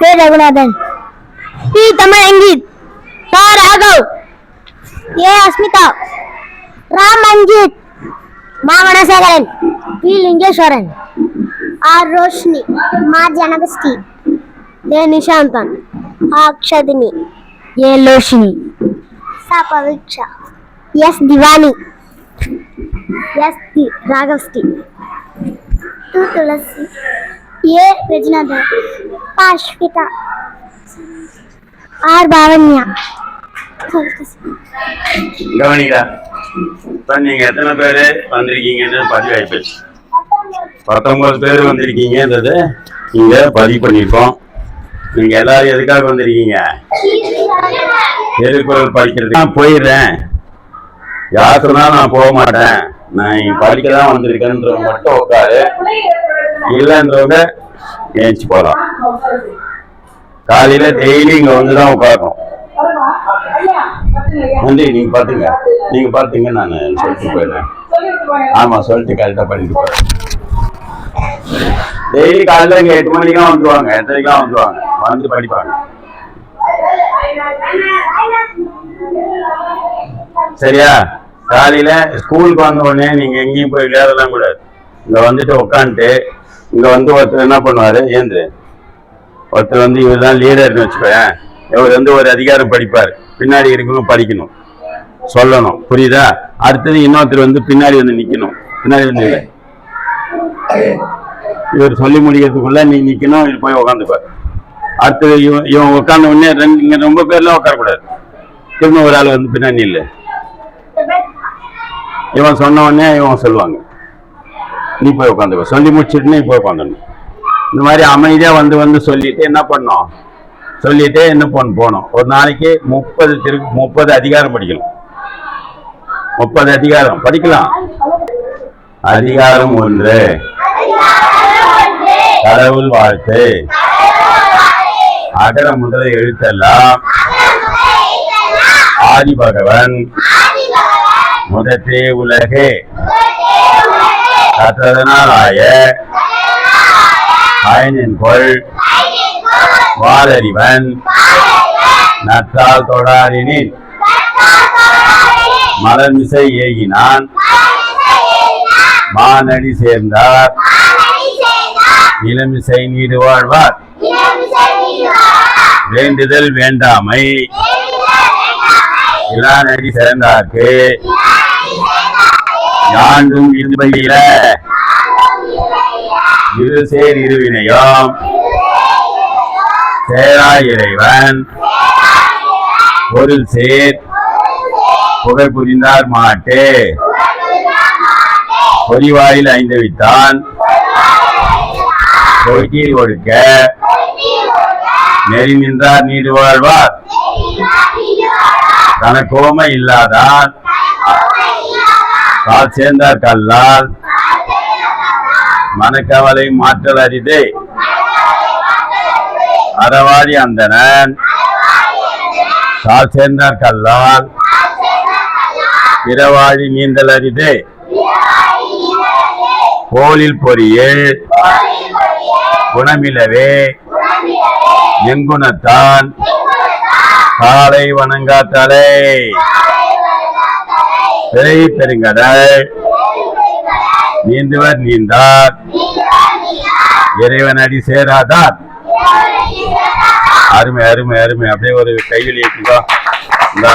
તે રઘુનાથન ઈ તમારા અંગીત તા રાઘવ એ અસ્મિતા రామ్ అంజిత్ మా మనసాగరన్ పి లింగేశ్వరన్. ఆర్ రోష్ని మా జనగస్తి ఏ నిశాంతన్. అక్షదిని. ఏ లోషిని. సా పవిక్ష ఎస్ దివాని. ఎస్ రాఘవస్టి తు తులసి. ஏ ரஜினாதன் பாஷ்விதா ஆர் பாவன்யா கவனிக்கா இப்போ நீங்கள் எத்தனை பேர் வந்திருக்கீங்கன்னு பதிவு ஆகிப்போச்சு பத்தொன்பது பேர் வந்திருக்கீங்கன்றது இங்கே பதிவு பண்ணியிருக்கோம். நீங்கள் எல்லாரும் எதுக்காக வந்திருக்கீங்க? திருக்குறள் படிக்கிறது நான் போயிடுறேன். யார் சொன்னாலும் நான் போக மாட்டேன். நான் படிக்க தான் வந்திருக்கேன்றவங்க மட்டும் உட்காரு. இல்லைன்றவங்க ஏஞ்சி போகலாம். காலையில டெய்லி இங்க வந்து தான் உட்காரணும். நன்றி நீங்க பாத்துங்க நீங்க பாத்துங்க நான் சொல்லிட்டு போயிடுறேன். ஆமா சொல்லிட்டு கரெக்டா பண்ணிட்டு போறேன் டெய்லி காலையில இங்க எட்டு மணிக்கெல்லாம் வந்துருவாங்க எட்டரைக்கெல்லாம் வந்துருவாங்க. வந்து படிப்பாங்க. சரியா? காலையில ஸ்கூலுக்கு வந்த உடனே நீங்க எங்கேயும் போய் விளையாடலாம் கூடாது. இங்க வந்துட்டு உட்காந்துட்டு இங்க வந்து ஒருத்தர் என்ன பண்ணுவாரு? ஏந்திரு ஒருத்தர் வந்து இவர் தான் லீடர்னு வச்சுக்கோயேன். இவர் வந்து ஒரு அதிகாரம் படிப்பார். பின்னாடி இருக்கணும் படிக்கணும். சொல்லணும். புரியுதா? அடுத்தது இன்னொருத்தர் வந்து பின்னாடி வந்து நிக்கணும். பின்னாடி வந்து இவர் சொல்லி முடிக்கிறதுக்குள்ள நீ நிக்கணும் இது போய் உக்காந்துப்பார். அடுத்தது இவன் இவன் உட்கார்ந்த உடனே ரெண்டு இங்க ரொம்ப பேர்லாம் உட்காரக்கூடாது திரும்ப ஒரு ஆள் வந்து பின்னாடி இல்லை இவன் சொன்ன உடனே இவன் சொல்லுவாங்க. நீ போய் உட்காந்துக்கோ சொல்லி முடிச்சிட்டு நீ போய் உட்காந்துடணும் இந்த மாதிரி அமைதியா வந்து வந்து சொல்லிட்டு என்ன பண்ணோம்? சொல்லிட்டு என்ன பண்ண போனோம். ஒரு நாளைக்கு முப்பது திரு முப்பது அதிகாரம் படிக்கணும். முப்பது அதிகாரம். படிக்கலாம். அதிகாரம் ஒன்று. கடவுள் வாழ்த்து. அகர முதல எழுத்தெல்லாம். ஆதி பகவன் முதற்றே உலகே. கற்றதனால் ஆய பயனின் கொள் வாழறிவன் நற்றால் தொடாரினின் மலர்மிசை ஏகினான் மானடி சேர்ந்தார் இளமிசை நீடு வாழ்வார் வேண்டுதல் வேண்டாமை இளநடி சேர்ந்தார்க்கு யாண்டும் இன்பையில இரு சேர் இருவினையும். சேரா இறைவன். பொருள் சேர். புகை புரிந்தார் மாட்டே. பொறிவாயில் ஐந்து வித்தான் பொய்கீழ் ஒடுக்க நெறி நின்றார் நீடு வாழ்வார். தனக்கோமை இல்லாதான் கால் சேர்ந்தார் கல்லால் மனக்கவலை மாற்றல் அரிதே. அறவாடி அந்தணன். கால் சேர்ந்தார் கல்லால் பிறவாழி நீந்தல் அரிதே. கோலில் பொறியில். குணமிலவே. எங்குணத்தான். காலை வணங்காத்தலை. பிறை பெருங்கடல் நீந்துவர் நீந்தார். இறைவன் அடி சேராதார். அருமை அருமை அருமை. அப்படியே ஒரு கையில் ஏற்றுக்கோ இந்தா.